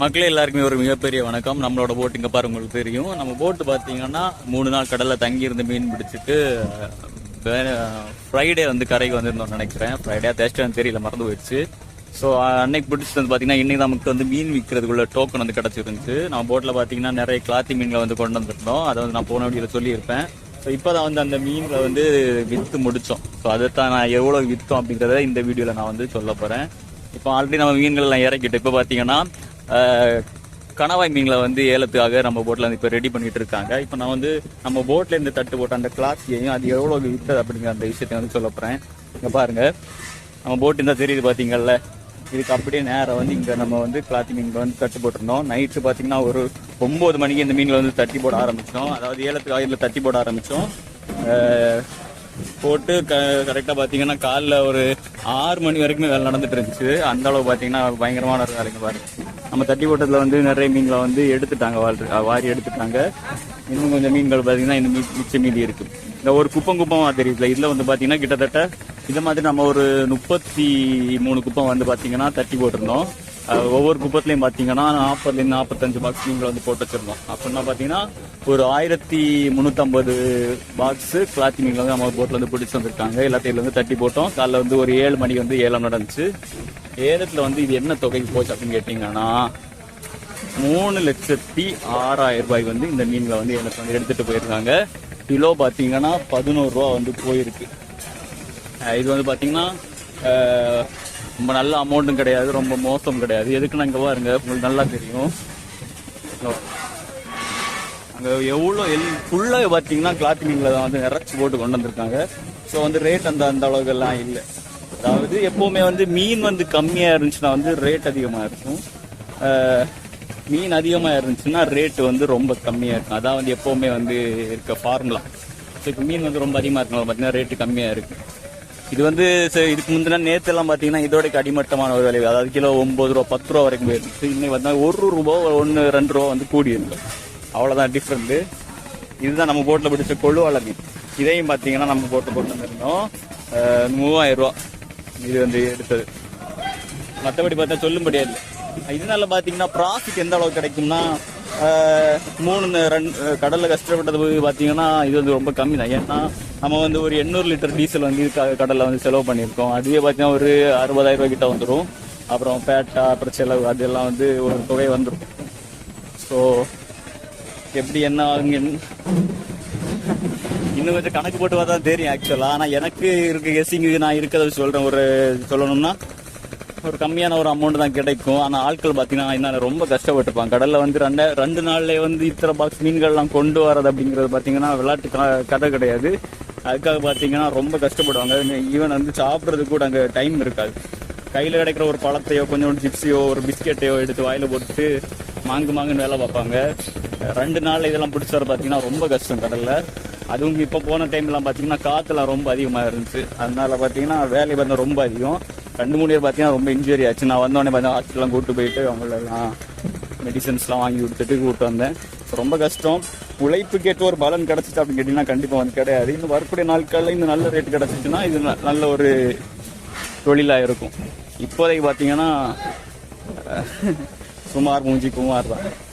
மக்களே எல்லாருக்குமே ஒரு மிகப்பெரிய வணக்கம். நம்மளோட போட் இங்கே பாரு உங்களுக்கு தெரியும். நம்ம போட்டு பார்த்தீங்கன்னா மூணு நாள் கடலில் தங்கியிருந்து மீன் பிடிச்சிட்டு ஃப்ரைடே வந்து கரைக்கு வந்திருந்தோம் நினைக்கிறேன். ஃப்ரைடே தேஸ்டான்னு தெரியல மறந்து போயிடுச்சு. ஸோ அன்னைக்கு பிடிச்சிட்டு வந்து பார்த்தீங்கன்னா இன்றைக்கி நமக்கு வந்து மீன் விற்கிறதுக்குள்ள டோக்கன் வந்து கிடச்சிருந்துச்சு. நம்ம போட்டில் பார்த்தீங்கன்னா நிறைய கிளாத்தி மீன்களை வந்து கொண்டு வந்துருந்தோம். அதை வந்து நான் போன வழியில் சொல்லியிருப்பேன். ஸோ இப்போ தான் வந்து அந்த மீன்களை வந்து விற்று முடித்தோம் ஸோ அதைத்தான் நான் எவ்வளோ விற்றோம் அப்படிங்கிறத இந்த வீடியோவில் நான் வந்து சொல்ல போகிறேன் இப்போ ஆல்ரெடி நம்ம மீன்கள் எல்லாம் இறக்கிட்டு இப்போ பார்த்தீங்கன்னா கணவாய் மீன்களை வந்து ஏலத்துக்காக நம்ம போட்டில் வந்து இப்போ ரெடி பண்ணிட்டு இருக்காங்க. இப்போ நான் வந்து நம்ம போட்டில் இருந்து தட்டு போட்ட அந்த கிளாத்தியையும் அது எவ்வளோ விற்றது அப்படிங்கிற அந்த விஷயத்தையும் வந்து சொல்ல போகிறேன் இங்கே பாருங்கள் நம்ம போட்டு இருந்தால் தெரியுது பார்த்தீங்கல்ல இதுக்கு அப்படியே நேரம் வந்து இங்கே நம்ம வந்து கிளாத்தி மீன்களை வந்து தட்டு போட்டிருந்தோம். நைட்டு பார்த்தீங்கன்னா ஒரு ஒம்பது மணிக்கு இந்த மீன்களை வந்து தட்டி போட ஆரம்பித்தோம் அதாவது ஏலத்துக்கு ஆயிலில் தட்டி போட ஆரம்பித்தோம் போட்டு க கரெக்டாக பார்த்தீங்கன்னா காலைல ஒரு ஆறு மணி வரைக்குமே வேலை நடந்துட்டு இருந்துச்சு. அந்த அளவு பார்த்தீங்கன்னா பயங்கரமான ஒரு வேலைங்க பாருங்க. நம்ம தட்டி போட்டதில் வந்து நிறைய மீன்களை வந்து எடுத்துட்டாங்க வாழ் வாரி எடுத்துட்டாங்க. இன்னும் கொஞ்சம் மீன்கள் பார்த்தீங்கன்னா இன்னும் மிச்ச மீதி இருக்கு. இந்த ஒரு குப்பம் குப்பமாக தெரியுதுல இதில் வந்து பார்த்தீங்கன்னா கிட்டத்தட்ட இந்த மாதிரி நம்ம ஒரு முப்பத்தி மூணு குப்பம் வந்து பார்த்தீங்கன்னா தட்டி போட்டிருந்தோம். ஒவ்வொரு குப்பத்துலையும் பார்த்தீங்கன்னா நாற்பதுலேருந்து நாற்பத்தஞ்சு பாக்ஸ் மீன்களை வந்து போட்டு வச்சிருந்தோம் அப்படின்னா பார்த்தீங்கன்னா ஒரு ஆயிரத்தி முந்நூற்றம்பது பாக்ஸ் கிளாத்தி மீன்கள் வந்து நம்ம போட்டில் வந்து பிடிச்சி வந்திருக்காங்க. எல்லாத்தையும் வந்து தட்டி போட்டோம். காலைல வந்து ஒரு ஏழு மணிக்கு வந்து ஏலம் நடந்துச்சு. ஏலத்தில் வந்து இது என்ன தொகைக்கு போச்சு அப்படின்னு கேட்டிங்கன்னா மூணு லட்சத்தி ஆறாயிரம் ரூபாய் வந்து இந்த மீன்களை வந்து எனக்கு வந்து எடுத்துட்டு போயிருக்காங்க. கிலோ பார்த்தீங்கன்னா பதினோரு ரூபா வந்து போயிருக்கு. இது வந்து பார்த்தீங்கன்னா ரொம்ப நல்ல அமௌண்ட்டும் கிடையாது ரொம்ப மோசம் கிடையாது. எதுக்குன்னா அங்கே பாருங்க உங்களுக்கு நல்லா தெரியும். அங்கே எவ்வளோ எல் ஃபுல்லாக பார்த்தீங்கன்னா கிளாத்திங்கில் மீனில் தான் வந்து நிறச்சி போட்டு கொண்டு வந்திருக்காங்க. ஸோ வந்து ரேட் அந்த அந்த அளவுக்கெல்லாம் இல்லை. அதாவது எப்போவுமே வந்து மீன் வந்து கம்மியாக இருந்துச்சுன்னா வந்து ரேட் அதிகமாக இருக்கும். மீன் அதிகமாக இருந்துச்சுன்னா ரேட்டு வந்து ரொம்ப கம்மியாக இருக்கும். அதான் வந்து எப்போவுமே வந்து இருக்க ஃபார்முலா ஸோ இப்போ மீன் வந்து ரொம்ப அதிகமாக இருக்கனால பார்த்தீங்கன்னா ரேட்டு கம்மியாக இருக்குது இது வந்து இதுக்கு முந்தின நேத்து எல்லாம் பாத்தீங்கன்னா இதோட அடிமட்டமான ஒரு விலை. அதாவது கிலோ ஒன்பது ரூபா பத்து ரூபா வரைக்கும் போயிருக்கு இன்னைக்கு பார்த்தா ஒரு ரூபா ஒன்று ரெண்டு ரூபா வந்து கூடி இருக்கு அவ்வளவுதான் டிஃப்ரெண்ட் இதுதான் நம்ம போட்டில் பிடிச்ச கொள்ளுவாள மீன் இதையும் பார்த்தீங்கன்னா நம்ம போட்டில் போட்டு வந்திருந்தோம் மூவாயிரம் ரூபா இது வந்து எடுத்தது. மற்றபடி பார்த்தா சொல்லும்படியா இல்லை. இதனால பார்த்தீங்கன்னா ப்ராஃபிட் எந்த அளவுக்கு கிடைக்கும்னா மூணு ரெண்டு கடலில் கடல்ல கஷ்டப்பட்டது போய் பார்த்தீங்கன்னா இது வந்து ரொம்ப கம்மி தான். ஏன்னா நம்ம வந்து ஒரு எண்ணூறு லிட்டர் டீசல் வந்து இதுக்காக கடல்ல வந்து செலவு பண்ணியிருக்கோம். அதுவே பார்த்தீங்கன்னா ஒரு அறுபதாயிரம் ரூபாய் கிட்ட வந்துடும் அப்புறம் பேட்டா அப்புறம் செலவு அதெல்லாம் வந்து ஒரு தொகை வந்துடும் ஸோ எப்படி என்ன ஆகுங்க இன்னும் கொஞ்சம் கணக்கு போட்டு பார்த்தா தெரியும் ஆக்சுவலா ஆனா எனக்கு இருக்க கெஸிங் நான் இருக்கிறத சொல்றேன். ஒரு சொல்லணும்னா ஒரு கம்மியான ஒரு அமௌண்ட் தான் கிடைக்கும். ஆனா ஆட்கள் பாத்தீங்கன்னா என்ன ரொம்ப கஷ்டப்பட்டுருப்பாங்க கடல்ல வந்து ரெண்டு ரெண்டு நாள்ல வந்து இத்தனை பாக்ஸ் மீன்கள்லாம் கொண்டு வரது அப்படிங்கிறது பாத்தீங்கன்னா விளையாட்டு க- கதை கிடையாது. அதுக்காக பாத்தீங்கன்னா ரொம்ப கஷ்டப்படுவாங்க. ஈவன் வந்து சாப்பிட்றதுக்கு கூட அங்க டைம் இருக்காது. கையில கிடைக்கிற ஒரு பழத்தையோ கொஞ்சோண்டு சிப்ஸையோ ஒரு பிஸ்கெட்டையோ எடுத்து வாயில போட்டு மாங்கு மாங்குன்னு வேலை பார்ப்பாங்க. ரெண்டு நாள் இதெல்லாம் பிடிச்சி வர பார்த்தீங்கன்னா ரொம்ப கஷ்டம் கடல்ல. அதுவும் இப்போ போன டைம்லாம் பார்த்தீங்கன்னா காற்றுலாம் ரொம்ப அதிகமாக இருந்துச்சு. அதனால பார்த்தீங்கன்னா வேலை வந்து ரொம்ப அதிகம். ரெண்டு மூணு பேர் பார்த்தீங்கன்னா ரொம்ப இன்ஜுரி ஆச்சு. நான் வந்தோடனே பார்த்தா ஹாஸ்பிட்டலாம் கூட்டு போயிட்டு அவங்களெல்லாம் மெடிசன்ஸ்லாம் வாங்கி கொடுத்துட்டு கூப்பிட்டு வந்தேன். ரொம்ப கஷ்டம். உழைப்புக்கேற்ற ஒரு பலன் கிடச்சிச்சு அப்படின்னு கேட்டிங்கன்னா கண்டிப்பாக வந்து கிடையாது. இன்னும் வரக்கூடிய நாட்களில் இந்த நல்ல ரேட் கிடச்சிச்சுன்னா இது ந- நல்ல ஒரு தொழிலாக இருக்கும். இப்போதைக்கு பார்த்தீங்கன்னா சுமார் மூஞ்சி குமார் தான்